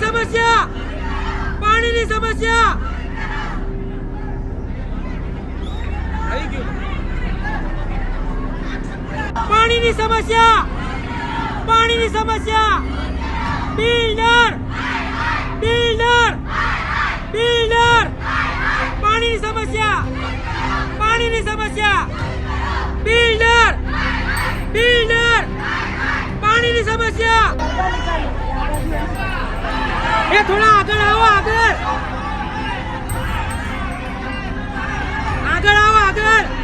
પાણીની સમસ્યા! પાણીની સમસ્યા! પાણીની સમસ્યા! પાણીની સમસ્યા! બિલ્ડર! બિલ્ડર! બિલ્ડર! પાણીની સમસ્યા! પાણીની સમસ્યા! બિલ્ડર! બિલ્ડર! પાણીની સમસ્યા! એ થોડા આગળ આવો આગળ. આગળ આવો આગળ.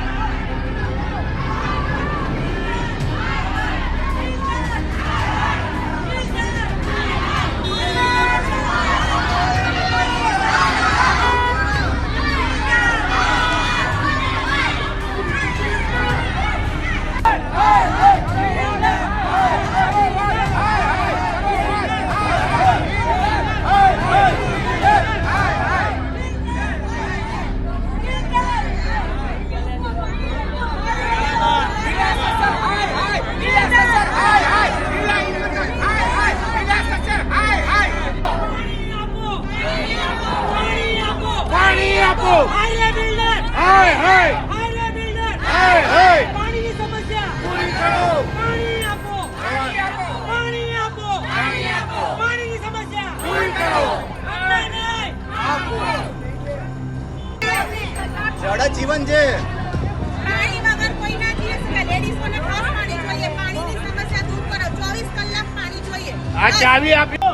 જીવન છે પાણી વગર કોઈ ના જીવી શકે લેડીઝોને ખાસ પાણી જોઈએ પાણીની સમસ્યા દૂર કરો ચોવીસ કલાક પાણી જોઈએ આ ચાવી આપી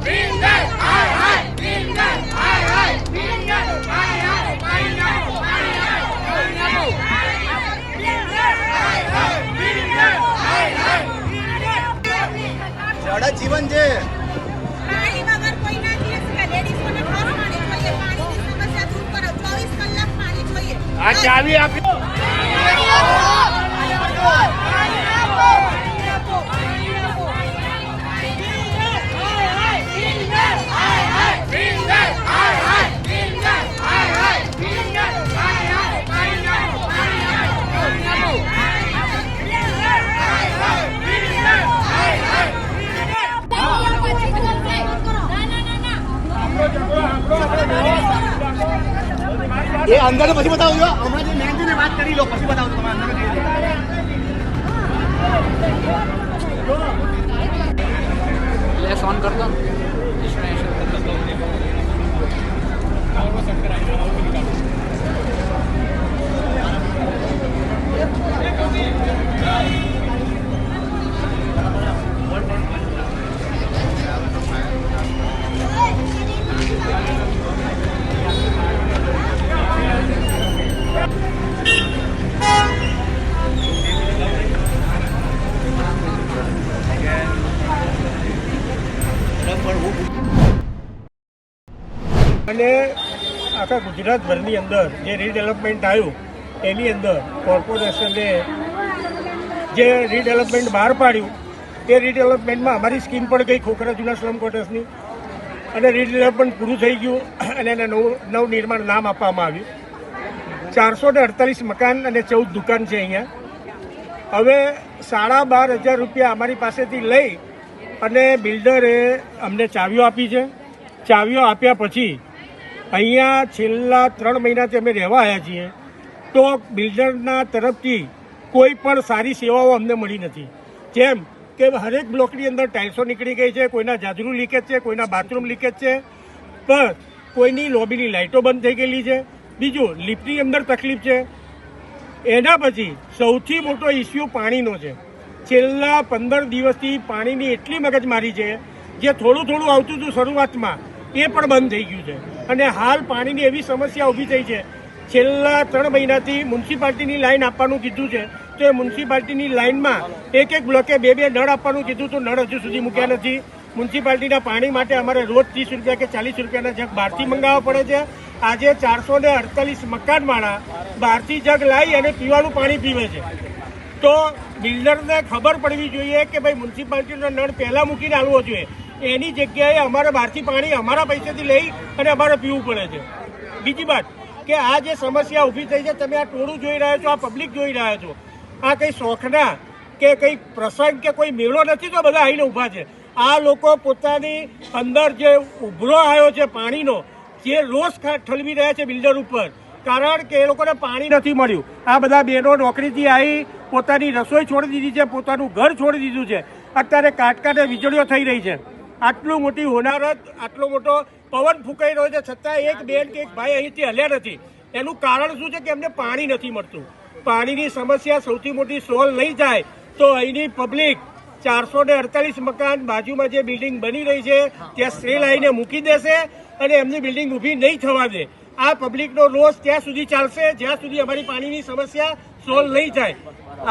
જળ જોઈએ. આ ચાવી આપી એ અંદર પછી બતાવજો. હમણાં જે મેન ને વાત કરી લો, પછી બતાવજો તમે અંદર લેસ ઓન કર દો અને આખા ગુજરાતભરની અંદર જે રીડેવલપમેન્ટ આવ્યું, એની અંદર કોર્પોરેશને જે રીડેવલપમેન્ટ બહાર પાડ્યું તે રીડેવલપમેન્ટમાં અમારી સ્કીમ પણ ગઈ ખોખરા જૂના સ્લમ ક્વાર્ટર્સની અને રીડેવલપમેન્ટ પૂરું થઈ ગયું અને એને નવું નવનિર્માણ નામ આપવામાં આવ્યું. ચારસો ને અડતાલીસ મકાન અને ચૌદ દુકાન છે અહીંયા. હવે સાડા બાર હજાર રૂપિયા અમારી પાસેથી લઈ અને બિલ્ડરે અમને ચાવીઓ આપી છે. ચાવીઓ આપ્યા પછી અહીંયા છેલ્લા ત્રણ મહિનાથી અમે રહેવા આવ્યા છીએ, તો બિલ્ડરના તરફથી કોઈ પણ સારી સેવાઓ અમને મળી નથી. જેમ કે હરેક બ્લોકની અંદર ટાઇલ્સો નીકળી ગઈ છે, કોઈના જાજરૂ લીકેજ છે, કોઈના બાથરૂમ લીકેજ છે, પણ કોઈની લોબીની લાઇટો બંધ થઈ ગયેલી છે. બીજું, લિફ્ટની અંદર તકલીફ છે. એના પછી સૌથી મોટો ઇસ્યુ પાણીનો છે. છેલ્લા પંદર દિવસથી પાણીની એટલી મગજમારી છે, જે થોડું થોડું આવતું હતું શરૂઆતમાં એ પણ બંધ થઈ ગયું છે. અને હાલ પાણીની એવી સમસ્યા ઊભી થઈ છે. છેલ્લા ત્રણ મહિનાથી મ્યુનિસિપાલિટીની લાઇન આપવાનું કીધું છે. તો એ મ્યુનિસિપાલિટીની લાઇનમાં એક એક બ્લોકે બે બે નળ આપવાનું કીધું તો નળ હજુ સુધી મૂક્યા નથી. મ્યુનિસિપાલિટીના પાણી માટે અમારે રોજ ત્રીસ રૂપિયા કે ચાલીસ રૂપિયાના જગ બહારથી મંગાવવા પડે છે. આજે ચારસો ને અડતાલીસ મકાનવાળા બહારથી જગ લાવી અને પીવાનું પાણી પીવે છે. તો બિલ્ડરને ખબર પડવી જોઈએ કે ભાઈ મ્યુનિસિપાલિટીનો નળ પહેલાં મૂકીને આવવો જોઈએ. એની જગ્યાએ અમારે બહારથી પાણી અમારા પૈસેથી લઈ અને અમારે પીવું પડે છે. બીજી વાત કે આ જે સમસ્યા ઊભી થઈ છે, તમે આ ટોળું જોઈ રહ્યા છો, આ પબ્લિક જોઈ રહ્યા છો. આ કંઈ શોખના કે કંઈ પ્રસંગ કે કોઈ મેળો નથી તો બધા આવીને ઊભા છે. આ લોકો પોતાની અંદર જે ઉભરો આવ્યો છે પાણીનો, જે રોષ ઠલવી રહ્યા છે બિલ્ડર ઉપર, કારણ કે એ લોકોને પાણી નથી મળ્યું. આ બધા બહેનો નોકરીથી આવી પોતાની રસોઈ છોડી દીધી છે, પોતાનું ઘર છોડી દીધું છે. અત્યારે કાટકાટે વીજળીઓ થઈ રહી છે. આટલું મોટી હોનારત, આટલો મોટો પવન ફૂંકાઈ રહ્યો છે છતાં એક બેન કે એક ભાઈ અહીંથી હલ્યા નથી. એનું કારણ શું છે કે એમને પાણી નથી મળતું. પાણીની સમસ્યા સૌથી મોટી સોલ્વ નહીં થાય તો અહીંની પબ્લિક ચારસો ને અડતાલીસ મકાન બાજુમાં જે બિલ્ડિંગ બની રહી છે, ત્યાં સ્ટ્રે લાઈને મૂકી દેશે અને એમની બિલ્ડિંગ ઊભી નહીં થવા દે. આ પબ્લિકનો રોષ ત્યાં સુધી ચાલશે, જ્યાં સુધી અમારી પાણીની સમસ્યા સોલ્વ નહીં થાય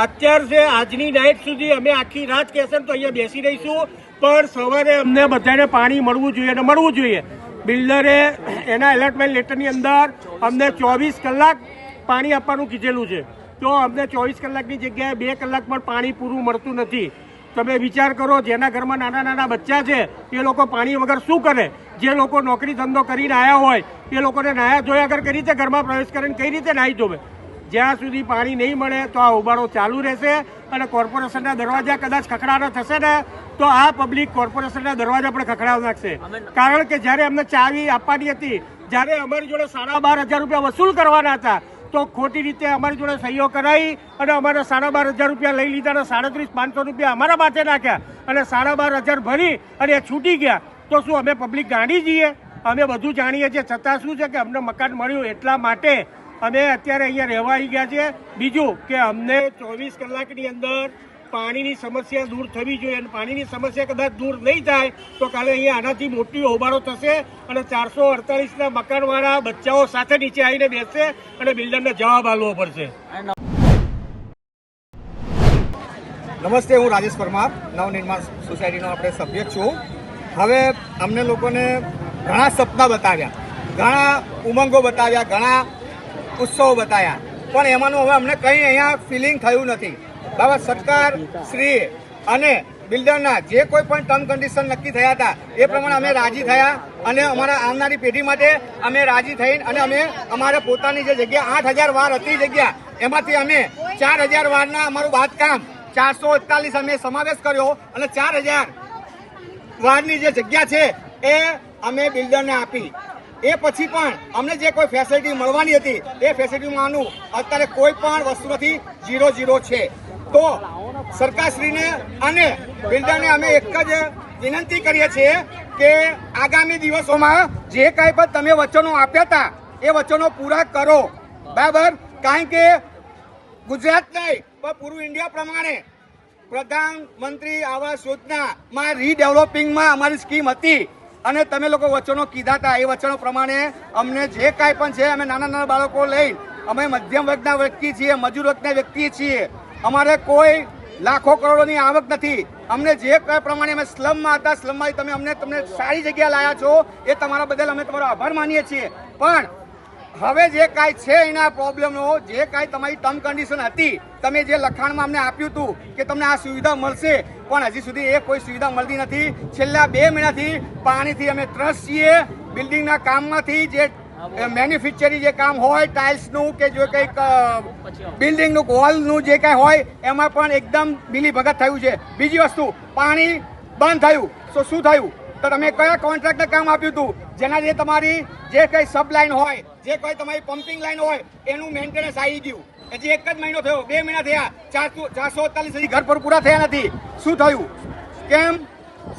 અત્યાર છે આજની નાઇટ સુધી અમે આખી રાત કહેશે તો અહીંયા બેસી રહીશું. પણ સવારે અમને બધાને પાણી મળવું જોઈએ અને મળવું જોઈએ. બિલ્ડરે એના એલર્ટમેન્ટ લેટરની અંદર અમને ચોવીસ કલાક પાણી આપવાનું કીધેલું છે. તો અમને ચોવીસ કલાકની જગ્યાએ બે કલાક પણ પાણી પૂરું મળતું નથી. તમે વિચાર કરો, જેના ઘરમાં નાના નાના બચ્ચા છે, એ લોકો પાણી વગર શું કરે? જે લોકો નોકરી ધંધો કરીને આવ્યા હોય, એ લોકોને નાયા ધોયા વગર કઈ રીતે ઘરમાં પ્રવેશ કરીને કઈ રીતે નાહી ધોવે? જ્યાં સુધી પાણી નહીં મળે તો આ ઉબારો ચાલુ રહેશે અને કોર્પોરેશનના દરવાજા કદાચ ખખડાના થશે ને તો આ પબ્લિક કોર્પોરેશનના દરવાજા પણ ખખડાવી નાખશે. કારણ કે જ્યારે અમને ચાવી આપવાની હતી, જ્યારે અમારી જોડે સાડા બાર હજાર રૂપિયા વસૂલ કરવાના હતા, તો ખોટી રીતે અમારી જોડે સહીઓ કરાવી અને અમારે સાડા બાર હજાર રૂપિયા લઈ લીધા અને સાડત્રીસ, પાંચસો રૂપિયા અમારા માથે નાખ્યા અને સાડા બાર હજાર ભરી અને એ છૂટી ગયા. તો શું અમે પબ્લિક ગાંડી જઈએ? અમે બધું જાણીએ છીએ. છતાં શું છે કે અમને મકાન મળ્યું એટલા માટે અમે અત્યારે અહીંયા રહેવા આવી ગયા છે બીજું કે અમને ચોવીસ કલાકની અંદર પાણીની સમસ્યા દૂર થવી જોઈએ અને પાણીની સમસ્યા કદાચ દૂર નહીં થાય તો કાલે અહીંયા આનાથી મોટી હોબાળો થશે અને ચારસો અડતાલીસના મકાનવાળા બચ્ચાઓ સાથે નીચે આવીને બેસશે અને બિલ્ડરને જવાબ આપવો પડશે. નમસ્તે, હું રાજેશ પરમાર નવનિર્માણ સોસાયટીનો આપણે સભ્ય છું. હવે અમને લોકોને ઘણા સપના બતાવ્યા, ઘણા ઉમંગો બતાવ્યા, ઘણા ઉત્સવો બતાવ્યા પણ એમાંનું હવે અમને કંઈ અહીંયા ફિલિંગ થયું નથી. બાબા સરકાર શ્રી અને બિલ્ડરના જે કોઈ પણ ટર્મ કન્ડિશન નક્કી થયા હતા, એ પ્રમાણે અમે રાજી થયા અને અમારા આવનારી પેઢી માટે અમે રાજી થઈને અને અમે અમારા પોતાની જે જગ્યા, આઠ હજાર વાર હતી જગ્યા, એમાંથી અમે ચાર હજાર વારના અમારું બાંધકામ ચારસો એકતાલીસ અમે સમાવેશ કર્યો અને ચાર હજાર વારની જે જગ્યા છે, એ અમે બિલ્ડરને આપી. એ પછી પણ અમને જે કોઈ ફેસિલિટી મળવાની હતી, એ ફેસિલિટીમાંનું અત્યારે કોઈ પણ વસ્તુ નથી ઝીરો ઝીરો છે. તો સરકારશ્રીને અને બિલ્ડરને અમે એક જ વિનંતી કરીએ છીએ કે આગામી દિવસોમાં જે કાંઈ પણ તમે વચનો આપ્યા હતા, એ વચનો પૂરા કરો. બરાબર? કારણ કે ગુજરાત નહીં, પણ પૂરું ઇન્ડિયા પ્રમાણે પ્રધાનમંત્રી આવાસ યોજનામાં રીડેવલપિંગમાં અમારી સ્કીમ હતી. અને તમે લોકો વચનો કીધા હતા, એ વચનો પ્રમાણે અમને જે કાંઈ પણ છે, અમે નાના નાના બાળકો લઈ અમે મધ્યમ વર્ગના વ્યક્તિ છીએ, મજૂર વર્ગના વ્યક્તિ છીએ. અમારે કોઈ લાખો કરોડોની આવક નથી. અમને જે કાંઈ પ્રમાણે અમે સ્લમમાં હતા સ્લમમાં તમે અમને, તમને સારી જગ્યા લાયા છો, એ તમારા બદલ અમે તમારો આભાર માનીએ છીએ. પણ હવે જે કાંઈ છે એના પ્રોબ્લેમનો, જે કાંઈ તમારી ટર્મ કન્ડિશન હતી તમે જે લખાણમાં અમને આપ્યું હતું કે તમને આ સુવિધા મળશે, પણ હજી સુધી એ કોઈ સુવિધા મળતી નથી. છેલ્લા બે મહિનાથી પાણીથી અમે ત્રસ્ત છીએ. બિલ્ડિંગના કામમાંથી જે મેન્યુફેક્ચરિંગ જે કામ હોય, ટાઇલ્સનું કે જો કંઈક બિલ્ડિંગનું વોલનું જે કાંઈ હોય, એમાં પણ એકદમ બીલી ભગત થયું છે. બીજી વસ્તુ, પાણી બંધ થયું. તો શું થયું? તો તમે કયા કોન્ટ્રાક્ટને કામ આપ્યું હતું? જેના લીધે તમારી જે કંઈ સબ લાઈન હોય, જે કોઈ તમારી પમ્પિંગ લાઈન હોય, એનું મેન્ટેનન્સ આવી ગયું. હજી એક જ મહિનો થયો, બે મહિના થયા, ચારસો ચારસો અડતાલીસ હજી ઘર પર પૂરા થયા નથી. શું થયું? કેમ?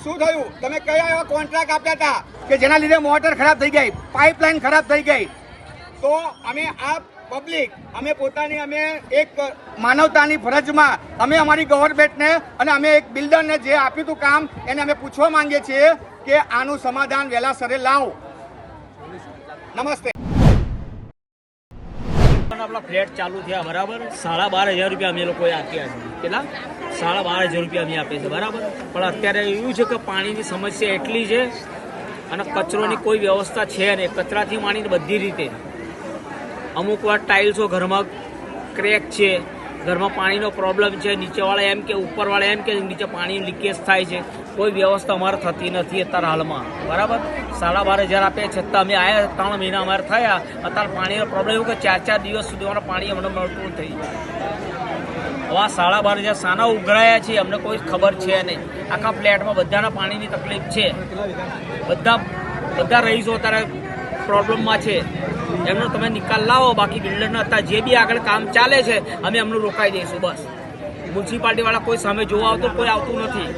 શું થયું? તમે કયા એવા કોન્ટ્રાક્ટ આપ્યા હતા કે જેના લીધે મોટર ખરાબ થઈ ગઈ પાઇપલાઇન ખરાબ થઈ ગઈ? તો અમે આ પબ્લિક અમે પોતાની, અમે એક માનવતાની ફરજમાં, અમે અમારી ગવર્મેન્ટને અને અમે એક બિલ્ડરને જે આપ્યું હતું કામ, એને અમે પૂછવા માંગીએ છીએ કે આનું સમાધાન વહેલા સરે લાવો. નમસ્તે. પણ આપણા ફ્લેટ ચાલુ થયા, બરાબર? સાડા બાર હજાર રૂપિયા અમે લોકોએ આપ્યા છે. કેટલા? સાડા બાર હજાર રૂપિયા અમે આપીએ છીએ, બરાબર? પણ અત્યારે એવું છે કે પાણીની સમસ્યા એટલી છે અને કચરોની કોઈ વ્યવસ્થા છે નહીં. કચરાથી માંડીને બધી રીતે. અમુક વાર ટાઇલ્સો ઘરમાં ક્રેક છે, ઘરમાં પાણીનો પ્રોબ્લેમ છે, નીચેવાળા એમ કે ઉપરવાળા એમ કે નીચે પાણી લીકેજ થાય છે. કોઈ વ્યવસ્થા અમારે થતી નથી અત્યારે હાલમાં. બરાબર? સાડા બાર હજાર આપ્યા છતાં અમે આવ્યા ત્રણ મહિના અમારે થયા. અત્યારે પાણીનો પ્રોબ્લેમ કે ચાર ચાર દિવસ સુધી અમારે પાણી અમને મળતું થઈ હવે સાડા બાર હજાર સાના ઉઘરાયા છે, અમને કોઈ ખબર છે નહીં. આખા ફ્લેટમાં બધાના પાણીની તકલીફ છે. બધા બધા રહીશો અત્યારે પ્રોબ્લેમમાં છે. એમનો તમે નિકાલ લાવો, બાકી બિલ્ડરના અત્યારે જે બી આગળ કામ ચાલે છે, અમે એમનું રોકાઈ દઈશું, બસ. મ્યુનિસિપાલિટીવાળા કોઈ સામે જોવા આવતો કોઈ આવતું નથી.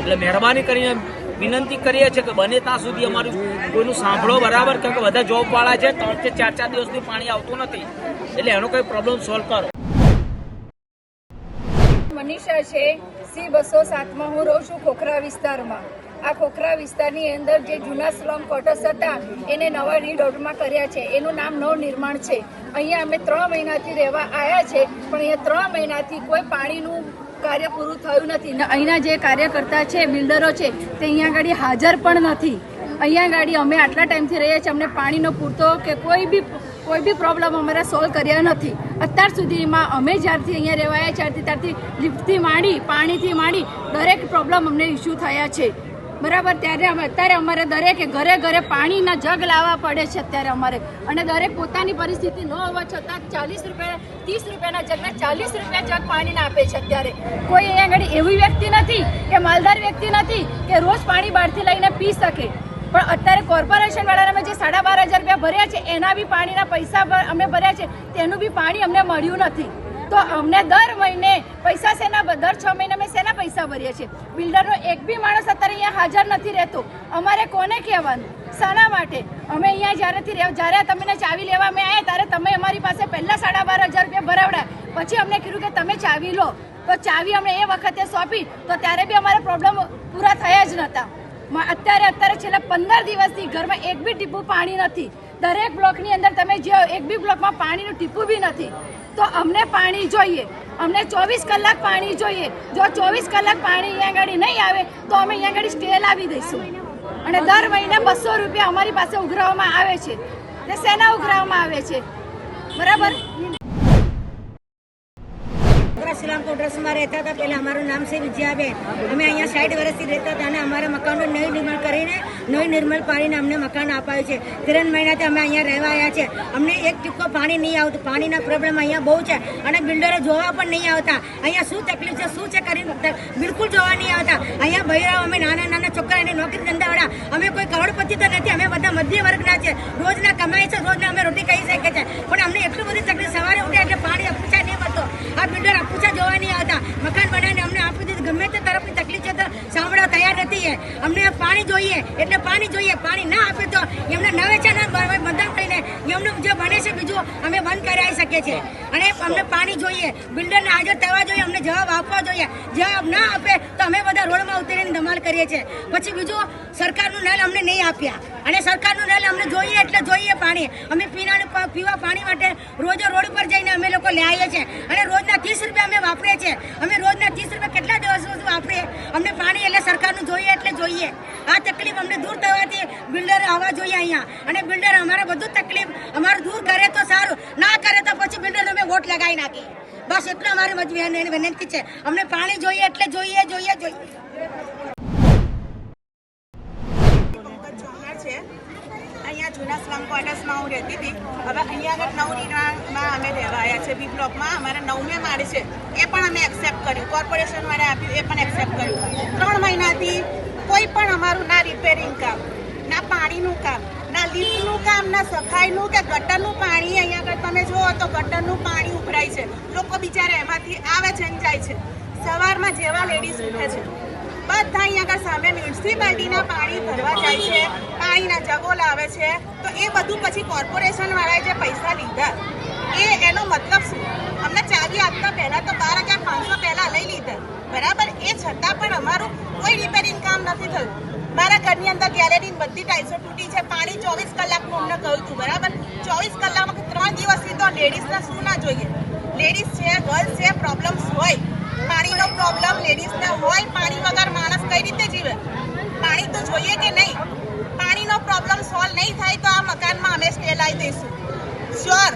એટલે મહેરબાની કરીને વિનંતી કરીએ છીએ કે બને ત્યાં સુધી અમારું કોઈનું સાંભળો બરાબર, કેમ કે બધા જોબવાળા છે છે ત્રણથી ચાર ચાર દિવસથી પાણી આવતું નથી. એટલે એનો કોઈ પ્રોબ્લેમ સોલ્વ કરો. મનીષા છે, સી બસો સાતમાં હું રહું છું ખોખરા વિસ્તારમાં. આ ખોખરા વિસ્તારની અંદર જે જૂના સ્લમ ક્વાર્ટર્સ હતા, એને નવા રીડઆઉટમાં કર્યા છે. એનું નામ નવનિર્માણ છે. અહીંયા અમે ત્રણ મહિનાથી રહેવા આવ્યા છે, પણ અહીંયા ત્રણ મહિનાથી કોઈ પાણીનું કાર્ય પૂરું થયું નથી. અહીંના જે કાર્યકર્તા છે, બિલ્ડરો છે, તે અહીંયા આગળ હાજર પણ નથી. અહીંયા ગાડી અમે આટલા ટાઈમથી રહીએ છીએ, અમને પાણીનો પૂરતો કે કોઈ બી કોઈ બી પ્રોબ્લેમ અમારે સોલ્વ કર્યા નથી. અત્યાર સુધીમાં અમે જ્યારથી અહીંયા રહેવાયા ત્યારથી ત્યારથી લિફ્ટથી માંડી, પાણીથી માંડી, દરેક પ્રોબ્લેમ અમને ઇસ્યુ થયા છે. બરાબર, ત્યારે અમે અત્યારે અમારે દરેકે ઘરે ઘરે પાણીના જગ લાવવા પડે છે અત્યારે અમારે. અને દરેક પોતાની પરિસ્થિતિ ન હોવા છતાં ચાલીસ રૂપિયા ત્રીસ રૂપિયાના જગને ચાલીસ રૂપિયા જગ પાણીના આપે છે અત્યારે. કોઈ અહીંયા આગળ એવી વ્યક્તિ નથી કે માલદાર વ્યક્તિ નથી કે રોજ પાણી બહારથી લઈને પી શકે. પણ અત્યારે કોર્પોરેશન વાળાને અમે જે સાડા બાર હજાર રૂપિયા ભર્યા છે, એના બી પાણીના પૈસા અમે ભર્યા છે, તેનું બી પાણી અમને મળ્યું નથી. તો અમને દર મહિને પૈસા શેના દર છ મહિને અમે શેના પૈસા ભરીએ છીએ. બિલ્ડરનો એક બી માણસ અત્યારે અહીંયા હાજર નથી રહેતો. અમારે કોને કહેવાનું? શાના માટે. અમે અહીંયા જ્યારેથી રહે જ્યારે તમને ચાવી લેવા અમે આવ્યા ત્યારે તમે અમારી પાસે પહેલાં સાડા બાર હજાર રૂપિયા ભરાવડા પછી અમને કીધું કે તમે ચાવી લો. તો ચાવી અમને એ વખતે સોંપી. તો ત્યારે બી અમારા પ્રોબ્લેમ પૂરા થયા જ નહોતા અત્યારે અત્યારે છેલ્લા પંદર દિવસથી ઘરમાં એક બી ટીપું પાણી નથી. દરેક બ્લોકની અંદર તમે જે એક બી બ્લોકમાં પાણીનું ટીપું બી નથી. તો અમને પાણી જોઈએ. અમને ચોવીસ કલાક પાણી જોઈએ. જો ચોવીસ કલાક પાણી અહીંયા આગળ નહીં આવે, તો અમે અહીંયા આગળ સ્ટે લાવી દઈશું. અને દર મહિને બસો રૂપિયા અમારી પાસે ઉઘરાવવામાં આવે છે. ને શેના ઉઘરાવવામાં આવે છે. બરાબર? શ્રીરામ કોટરસમાં રહેતા હતા. પહેલાં અમારું નામ છે વિજયાબેન અમે અહીંયા સાઠ વર્ષથી રહેતા હતા અને અમારા મકાનનું નવી નિર્માણ કરીને નવી નિર્મળ પાણીને અમને મકાન અપાયું છે. ત્રણ મહિનાથી અમે અહીંયા રહેવા આવ્યા છે. અમને એક ટીપકો પાણી નહીં આવતું. પાણીના પ્રોબ્લેમ અહીંયા બહુ છે. અને બિલ્ડરો જોવા પણ નહીં આવતા. અહીંયા શું તકલીફ છે? શું છે? કરીને બિલકુલ જોવા નહીં આવતા. અહીંયા બૈરાઓ અમે નાના નાના છોકરાને નોકરી ધંધાવાળા અમે કોઈ કરોડપતિ તો નથી. અમે બધા મધ્ય વર્ગના છે. રોજના કમાય છે, રોજના અમે રોટી ખાઈ શકીએ છીએ. પણ અમને એટલું બધી તકલીફ. સવારે ઉઠે એટલે પાણી અપૂછા નહીં મળતો. આ બિલ્ડર નહીં મકાન અમને આપી દીધું. ગમે તે તરફની તકલીફ છે સાંભળવા તૈયાર નથી અમને પાણી જોઈએ, એટલે પાણી જોઈએ. પાણી ના આપે તો એમને નવે છે ને મતદાન કરીને એમને જે બને છે બીજું અમે બંધ કરાવી શકીએ છીએ. અને અમને પાણી જોઈએ, બિલ્ડરને હાજર થવા જોઈએ, અમને જવાબ આપવા જોઈએ. જવાબ ના આપે તો અમે બધા રોડમાં ઉતરીને ધમાલ કરીએ છીએ. પછી બીજું, સરકારનું નળ અમને નહીં આપ્યા. અને સરકારનું નળ અમને જોઈએ એટલે જોઈએ પાણી. અમે પીવાનું પીવા પાણી માટે રોજે રોડ પર જઈને અમે લોકો લે આવીએ છીએ. અને રોજના ત્રીસ રૂપિયા અમે વાપરીએ છીએ. અમે રોજના ત્રીસ રૂપિયા કેટલા દિવસ સુધી વાપરીએ? અમને પાણી એટલે સરકારનું જોઈએ એટલે જોઈએ. આ તકલીફ અમને દૂર થવાથી બિલ્ડર આવવા જોઈએ અહીંયા. અને બિલ્ડર, અમારા બધું તકલીફ. અમારું દૂર કરે તો સારું. ના કરે તો પછી બિલ્ડર અમે વોટ લગાવી નાખીએ. બસ એટલું અમારી મજ- વિનંતી છે. અમને પાણી જોઈએ એટલે જોઈએ જોઈએ જોઈએ. અહીંયા જૂના સ્લમ ક્વાર્ટર્સમાં હું રહેતી હતી. હવે અહીંયા આગળ નવ નિર્માણમાં અમે રહેવાયા છે બી બ્લોકમાં. અમારા નવમે માળે છે. એ પણ અમે એક્સેપ્ટ કર્યું. કોર્પોરેશનવાળા આપ્યું એ પણ એક્સેપ્ટ કર્યું. ત્રણ મહિનાથી કોઈ પણ અમારું, ના રિપેરિંગ કામ, ના પાણીનું કામ, ના લિફ્ટનું કામ, ના સફાઈનું કે ગટરનું પાણી અહીંયા આગળ તમે જુઓ તો ગટરનું પાણી ઉભરાય છે. લોકો બિચારા એમાંથી આવે છે ને જાય છે. સવારમાં જેવા લેડીઝ ઉઠે છે. બધા અહીંયા આગળ સામે મ્યુનિસિપાલિટીના પાણી ભરવા જાય છે. પાણીના જગો લાવે છે. તો એ બધું પછી કોર્પોરેશનવાળાએ જે પૈસા લીધા એ એનો મતલબ શું? અમને ચાવી આપતા પહેલા તો બાર હજાર પાંચસો પહેલા લઈ લીધા. બરાબર? એ છતાં પણ અમારું કોઈ રિપેરિંગ કામ નથી થયું. મારા ઘરની અંદર ગેલેરી બધી ટાઈલ્સો તૂટી છે. પાણી ચોવીસ કલાકનું અમને કહ્યું હતું બરાબર? ચોવીસ કલાકમાં ત્રણ દિવસથી તો લેડીઝને શું ના જોઈએ? લેડીઝ છે ગર્લ્સ છે પ્રોબ્લેમ્સ હોય. પાણીનો પ્રોબ્લેમ લેડીઝને હોય, પાણી વગર માણસ કઈ રીતે જીવે? પાણી તો જોઈએ કે નહીં? પાણીનો પ્રોબ્લેમ સોલ્વ નહીં થાય તો આ મકાનમાં અમે સ્ટે લાવી દઈશું. શ્યોર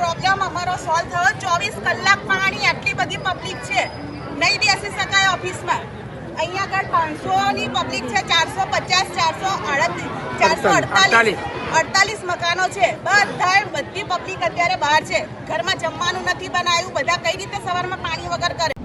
પ્રોબ્લેમ અમારો સોલ્વ થયો. ચોવીસ કલાક પાણી આટલી બધી પબ્લિક છે. નહીં બેસી શકાય ઓફિસમાં અહીંયા આગળ પાંચસોની પબ્લિક છે ચારસો પચાસ ચારસો અડતીસ ચારસો અડતાલીસ. અડતાલીસ. મકાનો છે. બધા બધી પબ્લિક અત્યારે બહાર છે. ઘરમાં જમવાનું નથી બનાવ્યું. બધા કઈ રીતે સવારમાં પાણી વગર કરે?